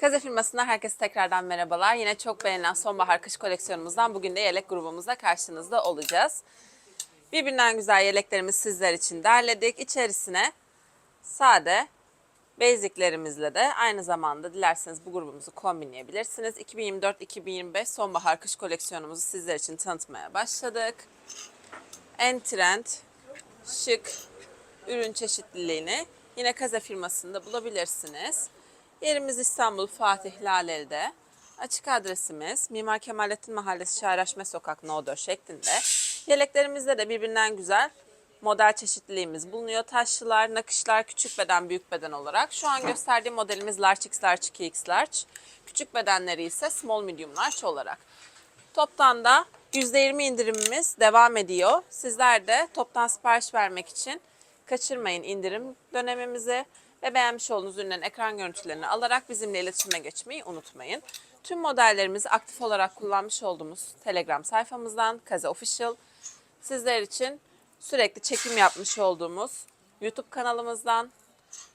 Kaze firmasından herkese tekrardan merhabalar. Yine çok beğenilen sonbahar kış koleksiyonumuzdan bugün de yelek grubumuzla karşınızda olacağız. Birbirinden güzel yeleklerimizi sizler için derledik. İçerisine sade basiclerimizle de aynı zamanda dilerseniz bu grubumuzu kombinleyebilirsiniz. 2024-2025 sonbahar kış koleksiyonumuzu sizler için tanıtmaya başladık. En trend, şık ürün çeşitliliğini yine Kaze firmasında bulabilirsiniz. Yerimiz İstanbul Fatih Laleli'de. Açık adresimiz Mimar Kemalettin Mahallesi Şairaşme Sokak No 4 şeklinde. Yeleklerimizde de birbirinden güzel model çeşitliliğimiz bulunuyor. Taşlılar, nakışlar küçük beden, büyük beden olarak. Şu an gösterdiğim modelimiz large x large, 2x large. Küçük bedenleri ise small medium large olarak. Toptan da %20 indirimimiz devam ediyor. Sizler de toptan sipariş vermek için kaçırmayın indirim dönemimizi ve beğenmiş olduğunuz ürünlerin ekran görüntülerini alarak bizimle iletişime geçmeyi unutmayın. Tüm modellerimizi aktif olarak kullanmış olduğumuz Telegram sayfamızdan Kaze Official sizler için sürekli çekim yapmış olduğumuz YouTube kanalımızdan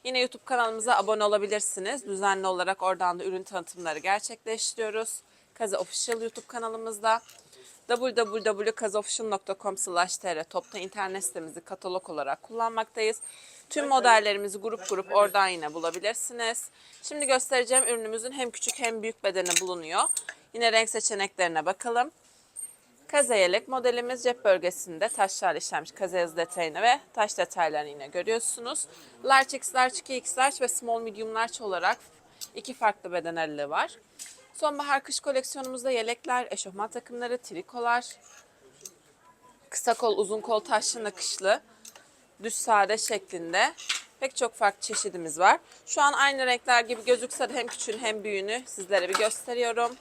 Yine YouTube kanalımıza abone olabilirsiniz. Düzenli olarak oradan da ürün tanıtımları gerçekleştiriyoruz. Kaze Official YouTube kanalımızda www.kazofficial.com.tr topta internet sitemizi katalog olarak kullanmaktayız. Tüm modellerimizi grup grup oradan yine bulabilirsiniz. Şimdi göstereceğim ürünümüzün hem küçük hem büyük bedeni bulunuyor. Yine renk seçeneklerine bakalım. Kaze yelek modelimiz cep bölgesinde taşlarla işlenmiş kaze yazı detayını ve taş detaylarını yine görüyorsunuz. Large X, Large 2X Large ve Small Medium Large olarak iki farklı beden aralığı var. Sonbahar kış koleksiyonumuzda yelekler, eşofman takımları, trikolar, kısa kol, uzun kol, taşlı nakışlı, düz sade şeklinde pek çok farklı çeşidimiz var. Şu an aynı renkler gibi gözükse de hem küçüğün hem büyüğünü sizlere bir gösteriyorum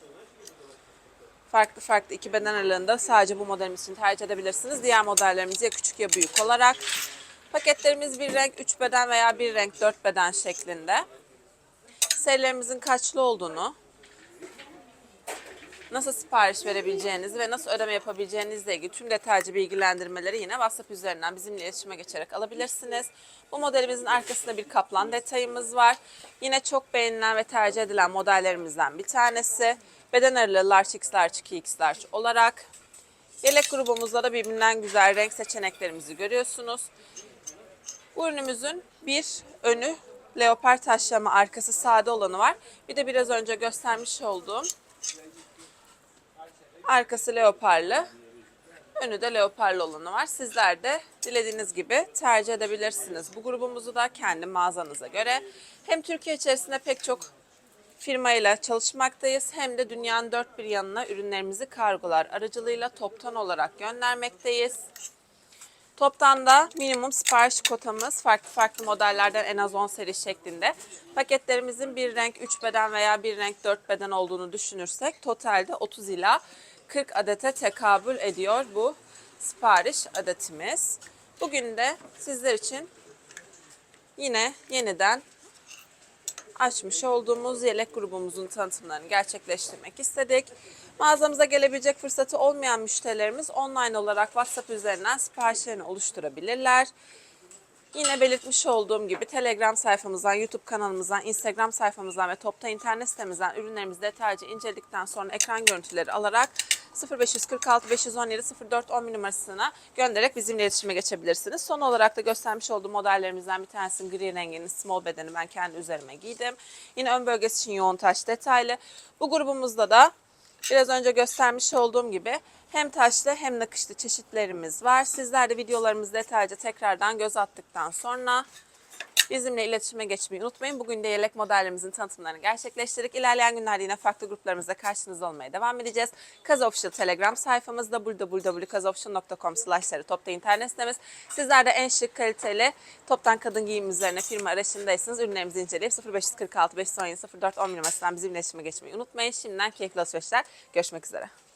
farklı farklı iki beden aralığında sadece bu modelimiz için tercih edebilirsiniz. Diğer modellerimiz ya küçük ya büyük olarak. Paketlerimiz bir renk 3 beden veya bir renk 4 beden şeklinde. Serilerimizin kaçlı olduğunu, nasıl sipariş verebileceğinizi ve nasıl ödeme yapabileceğinizle ilgili tüm detaycı bilgilendirmeleri yine WhatsApp üzerinden bizimle iletişime geçerek alabilirsiniz. Bu modelimizin arkasında bir kaplan detayımız var. Yine çok beğenilen ve tercih edilen modellerimizden bir tanesi. Beden aralığı large x large 2x large olarak. Yelek grubumuzda da birbirinden güzel renk seçeneklerimizi görüyorsunuz. Bu ürünümüzün bir önü leopar taşlama arkası sade olanı var. Bir de biraz önce göstermiş olduğum arkası leoparlı. Önü de leoparlı olanı var. Sizler de dilediğiniz gibi tercih edebilirsiniz. Bu grubumuzu da kendi mağazanıza göre hem Türkiye içerisinde pek çok firmayla çalışmaktayız hem de dünyanın dört bir yanına ürünlerimizi kargolar aracılığıyla toptan olarak göndermekteyiz. Toptan da minimum sipariş kotamız farklı farklı modellerden en az 10 seri şeklinde. Paketlerimizin bir renk 3 beden veya bir renk 4 beden olduğunu düşünürsek totalde 30 ila 40 adete tekabül ediyor bu sipariş adetimiz. Bugün de sizler için yine yeniden açmış olduğumuz yelek grubumuzun tanıtımlarını gerçekleştirmek istedik. Mağazamıza gelebilecek fırsatı olmayan müşterilerimiz online olarak WhatsApp üzerinden siparişlerini oluşturabilirler. Yine belirtmiş olduğum gibi Telegram sayfamızdan, YouTube kanalımızdan, Instagram sayfamızdan ve topta internet sitemizden ürünlerimizi detaylıca inceledikten sonra ekran görüntüleri alarak 0546 517 04 11 numarasına göndererek bizimle iletişime geçebilirsiniz. Son olarak da göstermiş olduğum modellerimizden bir tanesinin gri renginin small bedeni ben kendi üzerime giydim. Yine ön bölgesi için yoğun taş detaylı. Bu grubumuzda da biraz önce göstermiş olduğum gibi hem taşlı hem nakışlı çeşitlerimiz var. Sizler de videolarımızı detaylıca tekrardan göz attıktan sonra bizimle iletişime geçmeyi unutmayın. Bugün de yelek modellerimizin tanıtımlarını gerçekleştirdik. İlerleyen günlerde yine farklı gruplarımızda karşınızda olmaya devam edeceğiz. Kaz Official Telegram sayfamız www.kazofficial.com topta internet sitemiz. Sizler de en şık kaliteli toptan kadın giyim üzerine firma arayışındaysanız ürünlerimizi inceleyip 0546 517 04 10 numarasından bizimle iletişime geçmeyi unutmayın. Şimdiden keyifli alışverişler. Görüşmek üzere.